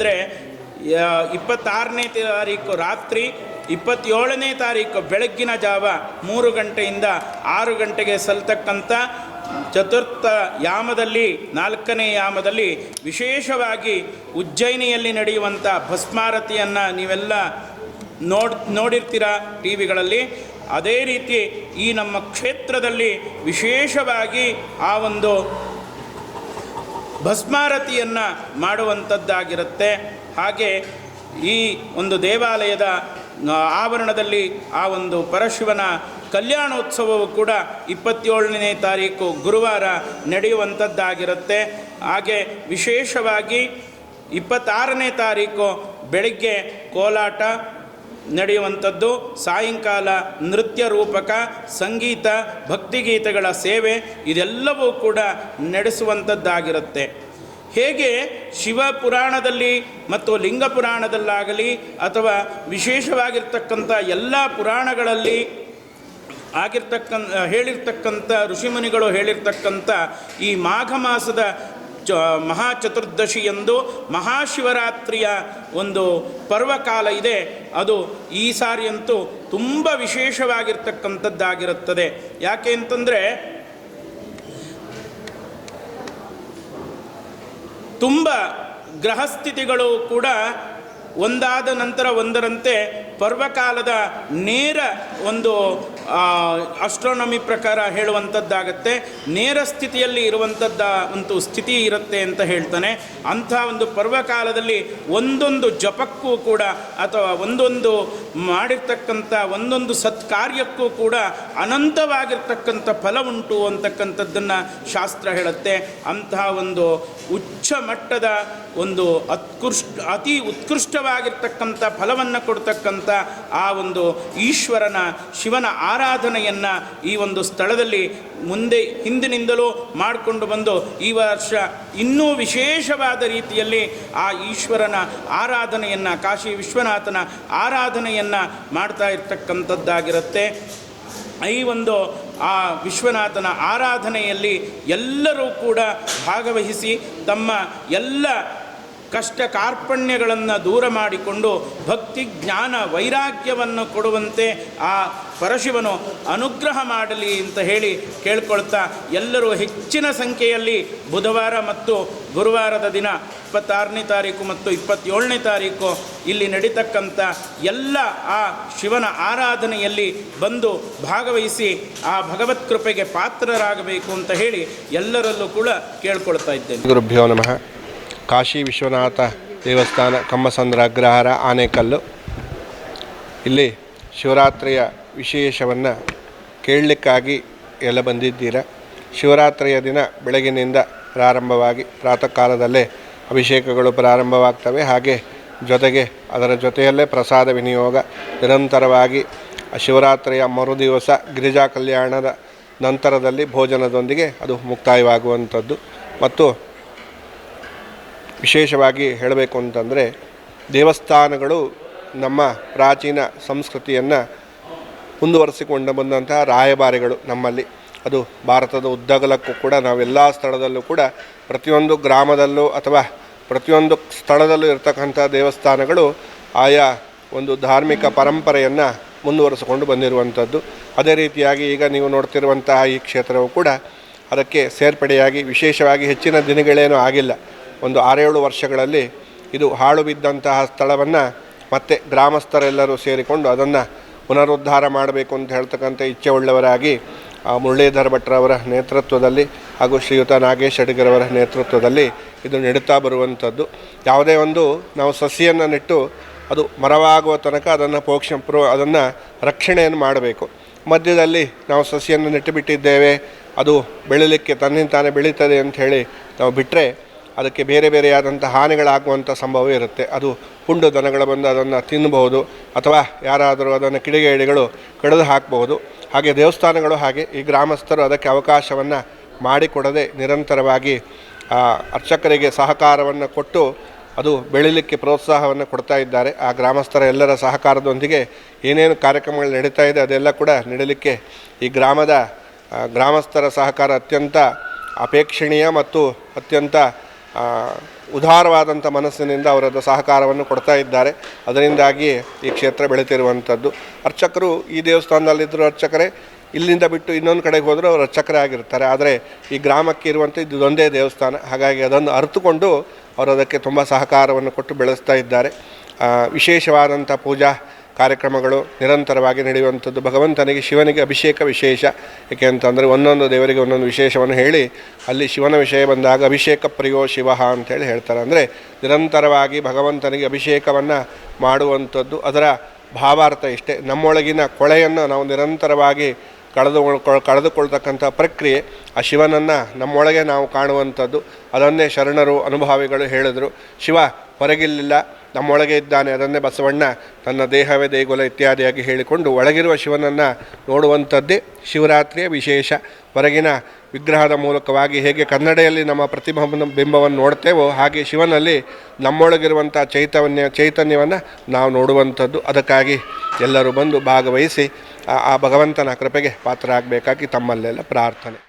ಅಂದರೆ ಇಪ್ಪತ್ತಾರನೇ ತಾರೀಕು ರಾತ್ರಿ, ಇಪ್ಪತ್ತೇಳನೇ ತಾರೀಕು ಬೆಳಗ್ಗಿನ ಜಾವ ಮೂರು ಗಂಟೆಯಿಂದ ಆರು ಗಂಟೆಗೆ ಸಲ್ತಕ್ಕಂಥ ಚತುರ್ಥ ಯಾಮದಲ್ಲಿ, ನಾಲ್ಕನೇ ಯಾಮದಲ್ಲಿ ವಿಶೇಷವಾಗಿ ಉಜ್ಜಯಿನಿಯಲ್ಲಿ ನಡೆಯುವಂಥ ಭಸ್ಮಾರತಿಯನ್ನು ನೀವೆಲ್ಲ ನೋಡ್, ನೋಡಿರ್ತೀರ ಟಿ ವಿಗಳಲ್ಲಿ ಅದೇ ರೀತಿ ಈ ನಮ್ಮ ಕ್ಷೇತ್ರದಲ್ಲಿ ವಿಶೇಷವಾಗಿ ಆ ಒಂದು ಭಸ್ಮಾರತಿಯನ್ನು ಮಾಡುವಂಥದ್ದಾಗಿರುತ್ತೆ. ಹಾಗೆ ಈ ಒಂದು ದೇವಾಲಯದ ಆವರಣದಲ್ಲಿ ಆ ಒಂದು ಪರಶಿವನ ಕಲ್ಯಾಣೋತ್ಸವವು ಕೂಡ ಇಪ್ಪತ್ತೇಳನೇ ತಾರೀಕು ಗುರುವಾರ ನಡೆಯುವಂಥದ್ದಾಗಿರುತ್ತೆ. ಹಾಗೆ ವಿಶೇಷವಾಗಿ ಇಪ್ಪತ್ತಾರನೇ ತಾರೀಕು ಬೆಳಗ್ಗೆ ಕೋಲಾಟ ನಡೆಯುವಂಥದ್ದು ಸಾಯಂಕಾಲ ನೃತ್ಯ ರೂಪಕ, ಸಂಗೀತ, ಭಕ್ತಿಗೀತೆಗಳ ಸೇವೆ ಇದೆಲ್ಲವೂ ಕೂಡ ನಡೆಸುವಂಥದ್ದಾಗಿರುತ್ತೆ. ಹೇಗೆ ಶಿವ ಪುರಾಣದಲ್ಲಿ ಮತ್ತು ಲಿಂಗ ಪುರಾಣದಲ್ಲಾಗಲಿ ಅಥವಾ ವಿಶೇಷವಾಗಿರ್ತಕ್ಕಂಥ ಎಲ್ಲ ಪುರಾಣಗಳಲ್ಲಿ ಆಗಿರ್ತಕ್ಕಂಥ ಹೇಳಿರ್ತಕ್ಕಂಥ ಋಷಿಮುನಿಗಳು ಹೇಳಿರ್ತಕ್ಕಂಥ ಈ ಮಾಘ ಮಾಸದ ಚ ಮಹಾಚತುರ್ದಶಿಯಂದು ಮಹಾಶಿವರಾತ್ರಿಯ ಒಂದು ಪರ್ವಕಾಲ ಇದೆ. ಅದು ಈ ಸಾರಿಯಂತೂ ತುಂಬ ವಿಶೇಷವಾಗಿರ್ತಕ್ಕಂಥದ್ದಾಗಿರುತ್ತದೆ. ಯಾಕೆ ಅಂತಂದರೆ ತುಂಬ ಗ್ರಹಸ್ಥಿತಿಗಳು ಕೂಡ ಒಂದಾದ ನಂತರ ಒಂದರಂತೆ ಪರ್ವಕಾಲದ ನೇರ ಒಂದು ಅಸ್ಟ್ರಾನಮಿ ಪ್ರಕಾರ ಹೇಳುವಂಥದ್ದಾಗತ್ತೆ ನೇರ ಸ್ಥಿತಿಯಲ್ಲಿ ಇರುವಂಥದ್ದ ಒಂದು ಸ್ಥಿತಿ ಇರುತ್ತೆ ಅಂತ ಹೇಳ್ತಾನೆ. ಅಂಥ ಒಂದು ಪರ್ವಕಾಲದಲ್ಲಿ ಒಂದೊಂದು ಜಪಕ್ಕೂ ಕೂಡ ಅಥವಾ ಒಂದೊಂದು ಮಾಡಿರ್ತಕ್ಕಂಥ ಒಂದೊಂದು ಸತ್ಕಾರ್ಯಕ್ಕೂ ಕೂಡ ಅನಂತವಾಗಿರ್ತಕ್ಕಂಥ ಫಲ ಉಂಟು ಅಂತಕ್ಕಂಥದ್ದನ್ನು ಶಾಸ್ತ್ರ ಹೇಳುತ್ತೆ. ಅಂತಹ ಒಂದು ಉಚ್ಚ ಮಟ್ಟದ ಒಂದು ಅತ್ಕೃಷ್ಟ, ಅತಿ ಉತ್ಕೃಷ್ಟವಾಗಿರ್ತಕ್ಕಂಥ ಫಲವನ್ನು ಕೊಡ್ತಕ್ಕಂಥ ಆ ಒಂದು ಈಶ್ವರನ ಶಿವನ ಆರಾಧನೆಯನ್ನು ಈ ಒಂದು ಸ್ಥಳದಲ್ಲಿ ಮುಂದೆ ಹಿಂದಿನಿಂದಲೂ ಮಾಡಿಕೊಂಡು ಬಂದು ಈ ವರ್ಷ ಇನ್ನೂ ವಿಶೇಷವಾದ ರೀತಿಯಲ್ಲಿ ಆ ಈಶ್ವರನ ಆರಾಧನೆಯನ್ನು, ಕಾಶಿ ವಿಶ್ವನಾಥನ ಆರಾಧನೆಯನ್ನು ಮಾಡ್ತಾ ಇರ್ತಕ್ಕಂಥದ್ದಾಗಿರುತ್ತೆ. ಈ ಒಂದು ಆ ವಿಶ್ವನಾಥನ ಆರಾಧನೆಯಲ್ಲಿ ಎಲ್ಲರೂ ಕೂಡ ಭಾಗವಹಿಸಿ ತಮ್ಮ ಎಲ್ಲ ಕಷ್ಟ ಕಾರ್ಪಣ್ಯಗಳನ್ನು ದೂರ ಮಾಡಿಕೊಂಡು ಭಕ್ತಿ, ಜ್ಞಾನ, ವೈರಾಗ್ಯವನ್ನು ಕೊಡುವಂತೆ ಆ ಪರಶಿವನು ಅನುಗ್ರಹ ಮಾಡಲಿ ಅಂತ ಹೇಳಿ ಕೇಳ್ಕೊಳ್ತಾ ಎಲ್ಲರೂ ಹೆಚ್ಚಿನ ಸಂಖ್ಯೆಯಲ್ಲಿ ಬುಧವಾರ ಮತ್ತು ಗುರುವಾರದ ದಿನ ಇಪ್ಪತ್ತಾರನೇ ತಾರೀಕು ಮತ್ತು ಇಪ್ಪತ್ತೇಳನೇ ತಾರೀಕು ಇಲ್ಲಿ ನಡೀತಕ್ಕಂಥ ಎಲ್ಲ ಆ ಶಿವನ ಆರಾಧನೆಯಲ್ಲಿ ಬಂದು ಭಾಗವಹಿಸಿ ಆ ಭಗವತ್ ಕೃಪೆಗೆ ಪಾತ್ರರಾಗಬೇಕು ಅಂತ ಹೇಳಿ ಎಲ್ಲರಲ್ಲೂ ಕೂಡ ಕೇಳ್ಕೊಳ್ತಾ ಇದ್ದೇನೆ. ಗುರುಭ್ಯೋ ನಮಃ. ಕಾಶಿ ವಿಶ್ವನಾಥ ದೇವಸ್ಥಾನ ಕಮ್ಮಸಂದ್ರ ಅಗ್ರಹಾರ ಆನೆಕಲ್ಲು. ಇಲ್ಲಿ ಶಿವರಾತ್ರಿಯ ವಿಶೇಷವನ್ನು ಕೇಳಲಿಕ್ಕಾಗಿ ಎಲ್ಲ ಬಂದಿದ್ದೀರಾ. ಶಿವರಾತ್ರಿಯ ದಿನ ಬೆಳಗಿನಿಂದ ಪ್ರಾರಂಭವಾಗಿ ಪ್ರಾತಃ ಕಾಲದಲ್ಲೇ ಅಭಿಷೇಕಗಳು ಪ್ರಾರಂಭವಾಗ್ತವೆ. ಹಾಗೆ ಜೊತೆಗೆ ಅದರ ಜೊತೆಯಲ್ಲೇ ಪ್ರಸಾದ ವಿನಿಯೋಗ ನಿರಂತರವಾಗಿ ಶಿವರಾತ್ರಿಯ ಮರುದಿವಸ ಗಿರಿಜಾ ಕಲ್ಯಾಣದ ನಂತರದಲ್ಲಿ ಭೋಜನದೊಂದಿಗೆ ಅದು ಮುಕ್ತಾಯವಾಗುವಂಥದ್ದು. ಮತ್ತು ವಿಶೇಷವಾಗಿ ಹೇಳಬೇಕು ಅಂತಂದರೆ ದೇವಸ್ಥಾನಗಳು ನಮ್ಮ ಪ್ರಾಚೀನ ಸಂಸ್ಕೃತಿಯನ್ನು ಮುಂದುವರಿಸಿಕೊಂಡು ಬಂದಂತಹ ರಾಯಭಾರಿಗಳು ನಮ್ಮಲ್ಲಿ. ಅದು ಭಾರತದ ಉದ್ದಗಲಕ್ಕೂ ಕೂಡ ನಾವೆಲ್ಲ ಸ್ಥಳದಲ್ಲೂ ಕೂಡ ಪ್ರತಿಯೊಂದು ಗ್ರಾಮದಲ್ಲೂ ಅಥವಾ ಪ್ರತಿಯೊಂದು ಸ್ಥಳದಲ್ಲೂ ಇರತಕ್ಕಂಥ ದೇವಸ್ಥಾನಗಳು ಆಯಾ ಒಂದು ಧಾರ್ಮಿಕ ಪರಂಪರೆಯನ್ನು ಮುಂದುವರಿಸಿಕೊಂಡು ಬಂದಿರುವಂಥದ್ದು. ಅದೇ ರೀತಿಯಾಗಿ ಈಗ ನೀವು ನೋಡ್ತಿರುವಂತಹ ಈ ಕ್ಷೇತ್ರವು ಕೂಡ ಅದಕ್ಕೆ ಸೇರ್ಪಡೆಯಾಗಿ ವಿಶೇಷವಾಗಿ ಹೆಚ್ಚಿನ ದಿನಗಳೇನೂ ಆಗಿಲ್ಲ. ಒಂದು ಆರೇಳು ವರ್ಷಗಳಲ್ಲಿ ಇದು ಹಾಳು ಬಿದ್ದಂತಹ ಸ್ಥಳವನ್ನು ಮತ್ತೆ ಗ್ರಾಮಸ್ಥರೆಲ್ಲರೂ ಸೇರಿಕೊಂಡು ಅದನ್ನು ಪುನರುದ್ಧಾರ ಮಾಡಬೇಕು ಅಂತ ಹೇಳ್ತಕ್ಕಂಥ ಇಚ್ಛೆ ಉಳ್ಳವರಾಗಿ ಮುರಳೀಧರ ಭಟ್ರವರ ನೇತೃತ್ವದಲ್ಲಿ ಹಾಗೂ ಶ್ರೀಯುತ ನಾಗೇಶ್ ಅಡಿಗರವರ ನೇತೃತ್ವದಲ್ಲಿ ಇದು ನೆಡುತ್ತಾ ಬರುವಂಥದ್ದು. ಯಾವುದೇ ಒಂದು ನಾವು ಸಸಿಯನ್ನು ನೆಟ್ಟು ಅದು ಮರವಾಗುವ ತನಕ ಅದನ್ನು ಪೋಕ್ಷ ಅದನ್ನು ರಕ್ಷಣೆಯನ್ನು ಮಾಡಬೇಕು. ಮಧ್ಯದಲ್ಲಿ ನಾವು ಸಸಿಯನ್ನು ನೆಟ್ಟು ಬಿಟ್ಟಿದ್ದೇವೆ, ಅದು ಬೆಳೀಲಿಕ್ಕೆ ತನ್ನಿಂತಾನೇ ಬೆಳೀತದೆ ಅಂತ ಹೇಳಿ ನಾವು ಬಿಟ್ಟರೆ ಅದಕ್ಕೆ ಬೇರೆ ಬೇರೆಯಾದಂಥ ಹಾನಿಗಳಾಗುವಂಥ ಸಂಭವ ಇರುತ್ತೆ. ಅದು ಹುಂಡು ದನಗಳು ಬಂದು ಅದನ್ನು ತಿನ್ನಬಹುದು ಅಥವಾ ಯಾರಾದರೂ ಅದನ್ನು ಕಿಡಿಗೇಡಿಗಳು ಕಡಿದು ಹಾಕಬಹುದು. ಹಾಗೆ ದೇವಸ್ಥಾನಗಳು ಹಾಗೆ ಈ ಗ್ರಾಮಸ್ಥರು ಅದಕ್ಕೆ ಅವಕಾಶವನ್ನು ಮಾಡಿಕೊಡದೆ ನಿರಂತರವಾಗಿ ಆ, ಅರ್ಚಕರಿಗೆ ಸಹಕಾರವನ್ನು ಕೊಟ್ಟು ಅದು ಬೆಳೀಲಿಕ್ಕೆ ಪ್ರೋತ್ಸಾಹವನ್ನು ಕೊಡ್ತಾ ಇದ್ದಾರೆ. ಆ ಗ್ರಾಮಸ್ಥರ ಎಲ್ಲರ ಸಹಕಾರದೊಂದಿಗೆ ಏನೇನು ಕಾರ್ಯಕ್ರಮಗಳು ನಡೀತಾ ಇದೆ ಅದೆಲ್ಲ ಕೂಡ ನಡೀಲಿಕ್ಕೆ ಈ ಗ್ರಾಮದ ಗ್ರಾಮಸ್ಥರ ಸಹಕಾರ ಅತ್ಯಂತ ಅಪೇಕ್ಷಣೀಯ ಮತ್ತು ಅತ್ಯಂತ ಉದಾರವಾದಂಥ ಮನಸ್ಸಿನಿಂದ ಅವರದ್ದು ಸಹಕಾರವನ್ನು ಕೊಡ್ತಾ ಇದ್ದಾರೆ. ಅದರಿಂದಾಗಿ ಈ ಕ್ಷೇತ್ರ ಬೆಳೀತಿರುವಂಥದ್ದು ಅರ್ಚಕರು ಈ ದೇವಸ್ಥಾನದಲ್ಲಿದ್ದರೂ ಅರ್ಚಕರೇ, ಇಲ್ಲಿಂದ ಬಿಟ್ಟು ಇನ್ನೊಂದು ಕಡೆಗೆ ಹೋದರೂ ಅವರು ಅರ್ಚಕರೇ ಆಗಿರ್ತಾರೆ. ಆದರೆ ಈ ಗ್ರಾಮಕ್ಕೆ ಇರುವಂಥ ಇದೊಂದೇ ದೇವಸ್ಥಾನ. ಹಾಗಾಗಿ ಅದನ್ನು ಅರಿತುಕೊಂಡು ಅವರು ಅದಕ್ಕೆ ತುಂಬ ಸಹಕಾರವನ್ನು ಕೊಟ್ಟು ಬೆಳೆಸ್ತಾ ಇದ್ದಾರೆ. ವಿಶೇಷವಾದಂಥ ಪೂಜಾ ಕಾರ್ಯಕ್ರಮಗಳು ನಿರಂತರವಾಗಿ ನಡೆಯುವಂಥದ್ದು. ಭಗವಂತನಿಗೆ ಶಿವನಿಗೆ ಅಭಿಷೇಕ ವಿಶೇಷ. ಏಕೆ ಅಂತಂದರೆ ಒಂದೊಂದು ದೇವರಿಗೆ ಒಂದೊಂದು ವಿಶೇಷವನ್ನು ಹೇಳಿ, ಅಲ್ಲಿ ಶಿವನ ವಿಷಯ ಬಂದಾಗ ಅಭಿಷೇಕ ಪ್ರಿಯೋ ಶಿವ ಅಂತೇಳಿ ಹೇಳ್ತಾರೆ. ಅಂದರೆ ನಿರಂತರವಾಗಿ ಭಗವಂತನಿಗೆ ಅಭಿಷೇಕವನ್ನು ಮಾಡುವಂಥದ್ದು ಅದರ ಭಾವಾರ್ಥ ಇಷ್ಟೇ. ನಮ್ಮೊಳಗಿನ ಕೊಳೆಯನ್ನು ನಾವು ನಿರಂತರವಾಗಿ ಕಳೆದು, ಕಳೆದುಕೊಳ್ತಕ್ಕಂಥ ಪ್ರಕ್ರಿಯೆ, ಆ ಶಿವನನ್ನು ನಮ್ಮೊಳಗೆ ನಾವು ಕಾಣುವಂಥದ್ದು. ಅದನ್ನೇ ಶರಣರು, ಅನುಭಾವಿಗಳು ಹೇಳಿದರು. ಶಿವ ಹೊರಗಿಲ್ಲಿಲ್ಲ ನಮ್ಮೊಳಗೆ ಇದ್ದಾನೆ, ಅದನ್ನೇ ಬಸವಣ್ಣ ತನ್ನ ದೇಹವೇ ದೇಗುಲ ಇತ್ಯಾದಿಯಾಗಿ ಹೇಳಿಕೊಂಡು ಒಳಗಿರುವ ಶಿವನನ್ನು ನೋಡುವಂಥದ್ದೇ ಶಿವರಾತ್ರಿಯ ವಿಶೇಷ. ಹೊರಗಿನ ವಿಗ್ರಹದ ಮೂಲಕವಾಗಿ ಹೇಗೆ ಕನ್ನಡೆಯಲ್ಲಿ ನಮ್ಮ ಪ್ರತಿಭಾ ಬಿಂಬವನ್ನು ನೋಡ್ತೇವೋ ಹಾಗೆ ಶಿವನಲ್ಲಿ ನಮ್ಮೊಳಗಿರುವಂಥ ಚೈತನ್ಯ, ಚೈತನ್ಯವನ್ನು ನಾವು ನೋಡುವಂಥದ್ದು. ಅದಕ್ಕಾಗಿ ಎಲ್ಲರೂ ಬಂದು ಭಾಗವಹಿಸಿ, ಆ- ಭಗವಂತನ ಕೃಪೆಗೆ ಪಾತ್ರ ಆಗಬೇಕಾಗಿ ತಮ್ಮಲ್ಲೆಲ್ಲ ಪ್ರಾರ್ಥನೆ.